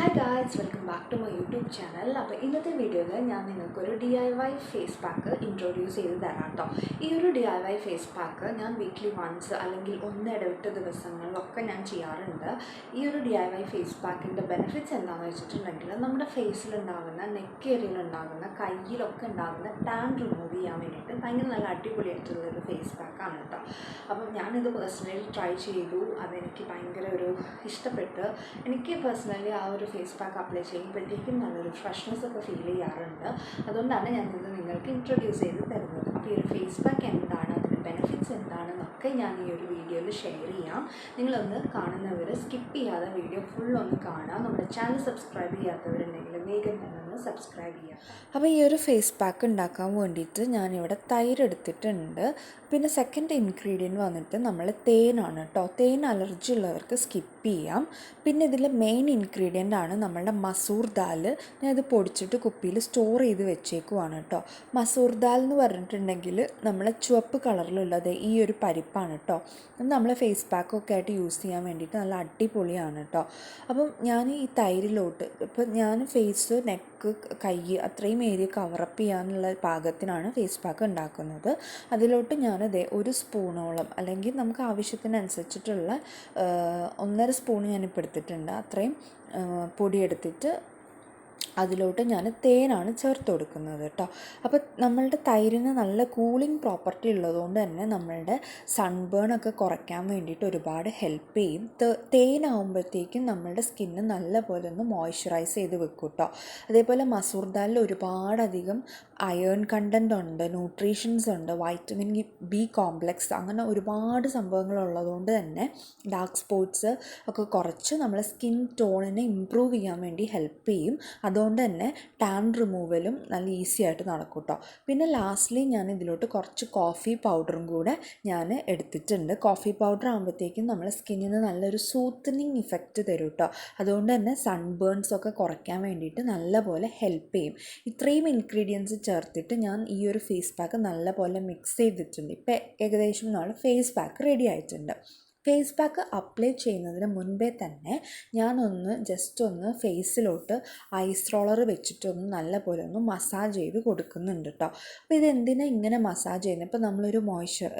Hi hi guys welcome back to my YouTube channel അപ്പോൾ ഇന്നത്തെ വീഡിയോയിൽ ഞാൻ നിങ്ങൾക്കൊരു D I Y face pack introduce ചെയ്ത് തരാം കേട്ടോ ഈ ഒരു D I Y face pack ഞാൻ വീക്ക്ലി വൺസ് അല്ലെങ്കിൽ ഒന്നിടവിട്ട ദിവസങ്ങളിലൊക്കെ ഞാൻ ചെയ്യാറുണ്ട്. ഈ ഒരു ഡി ഐ വൈ ഫേസ് പാക്കിന്റെ ബെനിഫിറ്റ്സ് എന്താണെന്ന് വെച്ചിട്ടുണ്ടെങ്കിൽ നമ്മുടെ ഫേസിലുണ്ടാകുന്ന നെക്ക് ഏരിയയിലുണ്ടാകുന്ന കയ്യിലൊക്കെ ഉണ്ടാകുന്ന ടാൻ റിമൂവ് ചെയ്യാൻ വേണ്ടിയിട്ട് ഭയങ്കര നല്ല അടിപൊളിയായിട്ടുള്ള ഒരു ഫേസ് പാക്കാണ് കേട്ടോ അപ്പം ഞാനിത് പേഴ്സണലി ട്രൈ ചെയ്തു. അതെനിക്ക് ഭയങ്കര ഒരു ഇഷ്ടപ്പെട്ട്. എനിക്ക് പേഴ്സണലി ആ ഒരു ഫേസ് പാക്ക് അപ്ലൈ ചെയ്യുമ്പോഴത്തേക്കും നല്ലൊരു ഫ്രഷ്നെസ് ഒക്കെ ഫീൽ ചെയ്യാറുണ്ട്. അതുകൊണ്ടാണ് ഞാൻ ഇത് നിങ്ങൾക്ക് ഇൻട്രൊഡ്യൂസ് ചെയ്ത് തരുന്നത്. അപ്പോൾ ഈ ഒരു ഫേസ് പാക്ക് എന്താണ് ബെനിഫിറ്റ്സ് എന്താണെന്നൊക്കെ ഞാൻ ഈ ഒരു വീഡിയോയിൽ ഷെയർ ചെയ്യാം. നിങ്ങളൊന്ന് കാണുന്നവർ സ്കിപ്പ് ചെയ്യാതെ വീഡിയോ ഫുൾ ഒന്ന് കാണാം നമ്മുടെ ചാനൽ സബ്സ്ക്രൈബ് ചെയ്യാത്തവരുണ്ടെങ്കിൽ വേഗം തന്നെ ഒന്ന് സബ്സ്ക്രൈബ് ചെയ്യാം അപ്പോൾ ഈ ഒരു ഫേസ് പാക്ക് ഉണ്ടാക്കാൻ വേണ്ടിയിട്ട് ഞാനിവിടെ തൈര് എടുത്തിട്ടുണ്ട്. പിന്നെ സെക്കൻഡ് ഇൻഗ്രീഡിയന്റ് വന്നിട്ട് നമ്മൾ തേനാണ് കേട്ടോ തേൻ അലർജി ഉള്ളവർക്ക് സ്കിപ്പ് ചെയ്യാം. പിന്നെ ഇതിൽ മെയിൻ ഇൻഗ്രീഡിയന്റ് ആണ് നമ്മളുടെ മസൂർ ദാൽ. ഞാൻ പൊടിച്ചിട്ട് കുപ്പിയിൽ സ്റ്റോർ ചെയ്ത് വെച്ചേക്കുവാണ് കേട്ടോ മസൂർ ദാൽ എന്ന് പറഞ്ഞിട്ടുണ്ടെങ്കിൽ നമ്മളെ ചുവപ്പ് കളറിലുള്ളത് ഈ ഒരു പരിപ്പാണ് കേട്ടോ അത് നമ്മൾ ഫേസ് പാക്കൊക്കെ ആയിട്ട് യൂസ് ചെയ്യാൻ വേണ്ടിയിട്ട് നല്ല അടിപൊളിയാണ് കേട്ടോ അപ്പം ഞാൻ ഈ തൈരിലോട്ട് ഇപ്പം ഞാൻ ഫേസ് നെക്ക് കൈ അത്രയും ഏരിയ കവറപ്പ് ചെയ്യാനുള്ള പാകത്തിനാണ് ഫേസ് പാക്ക് ഉണ്ടാക്കുന്നത്. അതിലോട്ട് ഞാനത് ഒരു സ്പൂണോളം അല്ലെങ്കിൽ നമുക്ക് ആവശ്യത്തിനനുസരിച്ചിട്ടുള്ള ഒന്നര സ്പൂൺ ഞാനിപ്പോൾ എടുത്തിട്ടുണ്ട്. അത്രയും പൊടി എടുത്തിട്ട് അതിലോട്ട് ഞാൻ തേനാണ് ചേർത്ത് കൊടുക്കുന്നത് കേട്ടോ. അപ്പോൾ നമ്മളുടെ തൈരിന് നല്ല കൂളിംഗ് പ്രോപ്പർട്ടി ഉള്ളതുകൊണ്ട് തന്നെ നമ്മളുടെ സൺബേൺ ഒക്കെ കുറയ്ക്കാൻ വേണ്ടിയിട്ട് ഒരുപാട് ഹെൽപ്പ് ചെയ്യും. തേനാകുമ്പോഴത്തേക്കും നമ്മളുടെ സ്കിന്ന് നല്ല പോലെ ഒന്ന് മോയ്സ്ചറൈസ് ചെയ്ത് വെക്കും കേട്ടോ. അതേപോലെ മസൂർ ദാലിൽ ഒരുപാടധികം അയേൺ കണ്ടന്റ് ഉണ്ട് ന്യൂട്രീഷൻസ് ഉണ്ട് വൈറ്റമിൻ ബി കോംപ്ലക്സ് അങ്ങനെ ഒരുപാട് സംഭവങ്ങൾ ഉള്ളതുകൊണ്ട് തന്നെ ഡാർക്ക് സ്പോട്ട്സ് ഒക്കെ കുറച്ച് നമ്മളെ സ്കിൻ ടോണിനെ ഇമ്പ്രൂവ് ചെയ്യാൻ വേണ്ടി ഹെൽപ്പ് ചെയ്യും. അതുകൊണ്ട് തന്നെ ടാൻ റിമൂവലും നല്ല ഈസി ആയിട്ട് നടക്കും കേട്ടോ പിന്നെ ലാസ്റ്റ്ലി ഞാൻ ഇതിലോട്ട് കുറച്ച് കോഫി പൗഡറും കൂടെ ഞാൻ എടുത്തിട്ടുണ്ട്. കോഫി പൗഡർ ആകുമ്പോഴത്തേക്കും നമ്മളെ സ്കിന്നിന് നല്ലൊരു സൂത്തനിങ് ഇഫക്റ്റ് തരും കേട്ടോ അതുകൊണ്ട് തന്നെ സൺബേൺസ് ഒക്കെ കുറയ്ക്കാൻ വേണ്ടിയിട്ട് നല്ലപോലെ ഹെൽപ്പ് ചെയ്യും. ഇത്രയും ഇൻഗ്രീഡിയൻസ് ചേർത്തിട്ട് ഞാൻ ഈ ഒരു ഫേസ് പാക്ക് നല്ലപോലെ മിക്സ് ചെയ്തിട്ടുണ്ട്. ഇപ്പോൾ ഏകദേശം നമ്മൾ ഫേസ് പാക്ക് റെഡി ആയിട്ടുണ്ട്. ഫേസ് പാക്ക് അപ്ലൈ ചെയ്യുന്നതിന് മുൻപേ തന്നെ ഞാനൊന്ന് ജസ്റ്റ് ഒന്ന് ഫേസിലോട്ട് ഐസ് റോളർ വെച്ചിട്ടൊന്ന് നല്ല പോലെ ഒന്ന് മസാജ് ചെയ്ത് കൊടുക്കുന്നുണ്ട് കേട്ടോ അപ്പോൾ ഇത് എന്തിനാണ് ഇങ്ങനെ മസാജ് ചെയ്യുന്നത് ഇപ്പോൾ നമ്മളൊരു moisture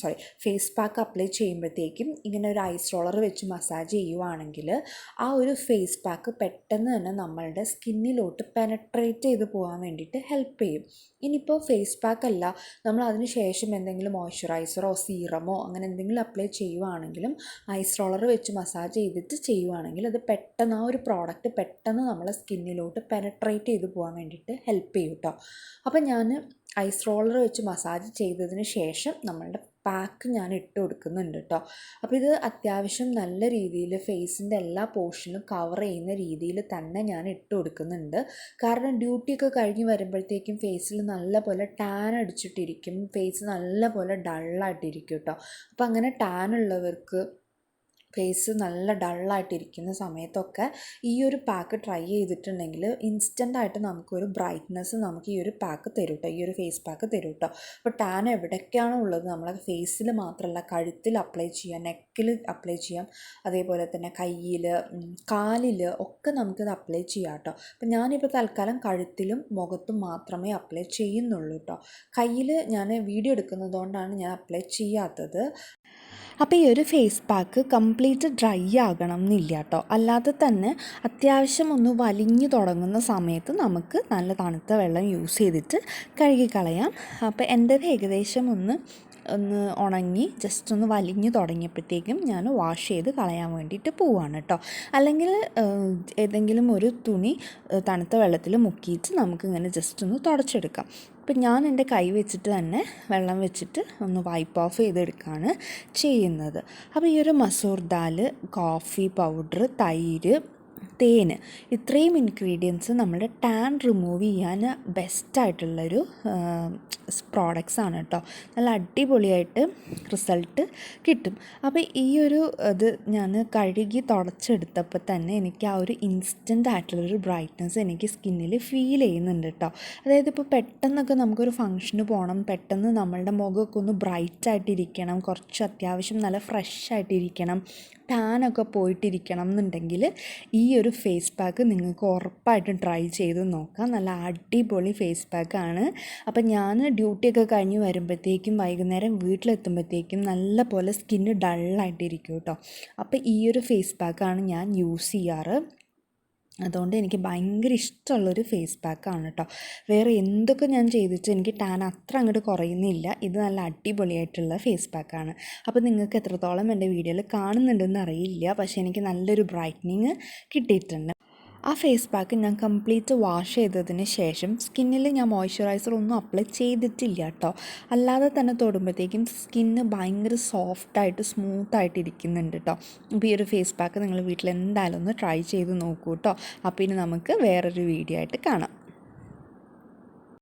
sorry face pack apply ചെയ്യുമ്പോഴത്തേക്കും ഇങ്ങനെ ഒരു ഐസ് റോളർ വെച്ച് മസാജ് ചെയ്യുവാണെങ്കിൽ ആ ഒരു ഫേസ് പാക്ക് പെട്ടെന്ന് തന്നെ നമ്മളുടെ സ്കിന്നിലോട്ട് പെനട്രേറ്റ് ചെയ്ത് പോകാൻ വേണ്ടിയിട്ട് ഹെൽപ്പ് ചെയ്യും. ഇനിയിപ്പോൾ ഫേസ് പാക്ക് അല്ല. നമ്മൾ അതിന് ശേഷം എന്തെങ്കിലും മോയ്സ്ചറൈസറോ സീറമോ അങ്ങനെ എന്തെങ്കിലും അപ്ലൈ ചെയ്യുവാണെങ്കിലും ഐസ് റോളർ വെച്ച് മസാജ് ചെയ്തിട്ട് ചെയ്യുവാണെങ്കിൽ അത് പെട്ടെന്ന് ആ ഒരു പ്രോഡക്റ്റ് പെട്ടെന്ന് നമ്മളെ സ്കിന്നിലോട്ട് പെനട്രേറ്റ് ചെയ്ത് പോകാൻ വേണ്ടിയിട്ട് ഹെൽപ്പ് ചെയ്യും കേട്ടോ അപ്പം ഞാൻ ഐസ് റോളർ വെച്ച് മസാജ് ചെയ്തതിന് ശേഷം നമ്മളുടെ പാക്ക് ഞാൻ ഇട്ട് കൊടുക്കുന്നുണ്ട് കേട്ടോ അപ്പോൾ ഇത് അത്യാവശ്യം നല്ല രീതിയിൽ ഫേസിന്റെ എല്ലാ പോർഷനും കവർ ചെയ്യുന്ന രീതിയിൽ തന്നെ ഞാൻ ഇട്ട് കൊടുക്കുന്നുണ്ട്. കാരണം ഡ്യൂട്ടിയൊക്കെ കഴിഞ്ഞ് വരുമ്പോഴത്തേക്കും ഫേസിൽ നല്ലപോലെ ടാൻ അടിച്ചിട്ടിരിക്കും. ഫേസ് നല്ലപോലെ ഡള്ളായിട്ടിരിക്കും കേട്ടോ അപ്പോൾ അങ്ങനെ ടാൻ ഉള്ളവർക്ക് ഫേസ് നല്ല ഡള്ളായിട്ടിരിക്കുന്ന സമയത്തൊക്കെ ഈ ഒരു പാക്ക് ട്രൈ ചെയ്തിട്ടുണ്ടെങ്കിൽ ഇൻസ്റ്റന്റായിട്ട് നമുക്കൊരു ബ്രൈറ്റ്നസ് നമുക്ക് ഈ ഒരു പാക്ക് തരും കേട്ടോ ഈ ഒരു ഫേസ് പാക്ക് തരും കേട്ടോ അപ്പോൾ ടാൻ എവിടേക്കാണോ ഉള്ളത് നമ്മളെ ഫേസിൽ മാത്രമല്ല കഴുത്തിൽ അപ്ലൈ ചെയ്യാം നെക്കിൽ അപ്ലൈ ചെയ്യാം അതേപോലെ തന്നെ കയ്യിൽ കാലിൽ ഒക്കെ നമുക്കിത് അപ്ലൈ ചെയ്യാം കേട്ടോ. അപ്പോൾ ഞാനിപ്പോൾ തൽക്കാലം കഴുത്തിലും മുഖത്തും മാത്രമേ അപ്ലൈ ചെയ്യുന്നുള്ളൂ കേട്ടോ. കയ്യിൽ ഞാൻ വീഡിയോ എടുക്കുന്നതുകൊണ്ടാണ് ഞാൻ അപ്ലൈ ചെയ്യാത്തത്. അപ്പോൾ ഈ ഒരു ഫേസ് പാക്ക് കംപ്ലീറ്റ് ഡ്രൈ ആകണം എന്നില്ല കേട്ടോ അല്ലാതെ തന്നെ അത്യാവശ്യം ഒന്ന് വലിഞ്ഞു തുടങ്ങുന്ന സമയത്ത് നമുക്ക് നല്ല തണുത്ത വെള്ളം യൂസ് ചെയ്തിട്ട് കഴുകിക്കളയാം. അപ്പോൾ എന്റേത് ഏകദേശം ഒന്ന് ഒന്ന് ഉണങ്ങി ജസ്റ്റ് ഒന്ന് വലിഞ്ഞു തുടങ്ങിയപ്പോഴത്തേക്കും ഞാൻ വാഷ് ചെയ്ത് കളയാൻ വേണ്ടിയിട്ട് പോവാണ് കേട്ടോ അല്ലെങ്കിൽ ഏതെങ്കിലും ഒരു തുണി തണുത്ത വെള്ളത്തിൽ മുക്കിയിട്ട് നമുക്കിങ്ങനെ ജസ്റ്റ് ഒന്ന് തുടച്ചെടുക്കാം. അപ്പം ഞാൻ എന്റെ കൈ വെച്ചിട്ട് തന്നെ വെള്ളം വെച്ചിട്ട് ഒന്ന് വൈപ്പ് ഓഫ് ചെയ്തെടുക്കുകയാണ് ചെയ്യുന്നത്. അപ്പോൾ ഈ ഒരു മസൂർ ദാൽ കോഫി പൗഡർ തൈര് തേന്. ഇത്രയും ഇൻഗ്രീഡിയൻസ് നമ്മുടെ ടാൻ റിമൂവ് ചെയ്യാൻ ബെസ്റ്റായിട്ടുള്ളൊരു പ്രോഡക്റ്റ്സ് ആണ് കേട്ടോ നല്ല അടിപൊളിയായിട്ട് റിസൾട്ട് കിട്ടും. അപ്പോൾ ഈ ഒരു ഇത് ഞാൻ കഴുകി തുടച്ചെടുത്തപ്പോൾ തന്നെ എനിക്ക് ആ ഒരു ഇൻസ്റ്റന്റ് ആയിട്ടുള്ളൊരു ബ്രൈറ്റ്നസ് എനിക്ക് സ്കിന്നിൽ ഫീൽ ചെയ്യുന്നുണ്ട് കേട്ടോ അതായത് ഇപ്പോൾ പെട്ടെന്നൊക്കെ നമുക്കൊരു ഫംഗ്ഷന് പോകണം പെട്ടെന്ന് നമ്മളുടെ മുഖമൊക്കെ ഒന്ന് ബ്രൈറ്റ് ആയിട്ടിരിക്കണം കുറച്ച് അത്യാവശ്യം നല്ല ഫ്രഷ് ആയിട്ടിരിക്കണം ടാനൊക്കെ പോയിട്ടിരിക്കണം എന്നുണ്ടെങ്കിൽ ഈ ഒരു ഫേസ് പാക്ക് നിങ്ങൾക്ക് ഉറപ്പായിട്ടും ട്രൈ ചെയ്ത് നോക്കാം. നല്ല അടിപൊളി ഫേസ് പാക്കാണ് അപ്പം ഞാൻ ഡ്യൂട്ടിയൊക്കെ കഴിഞ്ഞ് വരുമ്പോഴത്തേക്കും വൈകുന്നേരം വീട്ടിലെത്തുമ്പോഴത്തേക്കും നല്ല പോലെ സ്കിന്ന് ഡള്ളായിട്ടിരിക്കും കേട്ടോ അപ്പോൾ ഈ ഒരു ഫേസ് പാക്കാണ് ഞാൻ യൂസ് ചെയ്യാറ്. അതുകൊണ്ട് എനിക്ക് ഭയങ്കര ഇഷ്ടമുള്ളൊരു ഫേസ് പാക്കാണ് കേട്ടോ വേറെ എന്തൊക്കെ ഞാൻ ചെയ്തിട്ട് എനിക്ക് ടാൻ അത്ര അങ്ങോട്ട് കുറയുന്നില്ല. ഇത് നല്ല അടിപൊളിയായിട്ടുള്ള ഫേസ് പാക്കാണ് അപ്പോൾ നിങ്ങൾക്ക് എത്രത്തോളം എന്റെ വീഡിയോയിൽ കാണുന്നുണ്ടെന്ന് അറിയില്ല. പക്ഷേ എനിക്ക് നല്ലൊരു ബ്രൈറ്റ്നിങ് കിട്ടിയിട്ടുണ്ട്. ആ ഫേസ് പാക്ക് ഞാൻ കംപ്ലീറ്റ് വാഷ് ചെയ്തതിന് ശേഷം സ്കിന്നിൽ ഞാൻ മോയ്സ്ചറൈസർ ഒന്നും അപ്ലൈ ചെയ്തിട്ടില്ല കേട്ടോ അല്ലാതെ തന്നെ തൊടുമ്പോഴത്തേക്കും സ്കിന്ന് ഭയങ്കര സോഫ്റ്റായിട്ട് സ്മൂത്തായിട്ട് ഇരിക്കുന്നുണ്ട് കേട്ടോ അപ്പോൾ ഈ ഒരു ഫേസ് പാക്ക് നിങ്ങൾ വീട്ടിൽ എന്തായാലും ഒന്ന് ട്രൈ ചെയ്ത് നോക്കൂ കേട്ടോ അപ്പോൾ ഇനി നമുക്ക് വേറൊരു വീഡിയോ ആയിട്ട് കാണാം.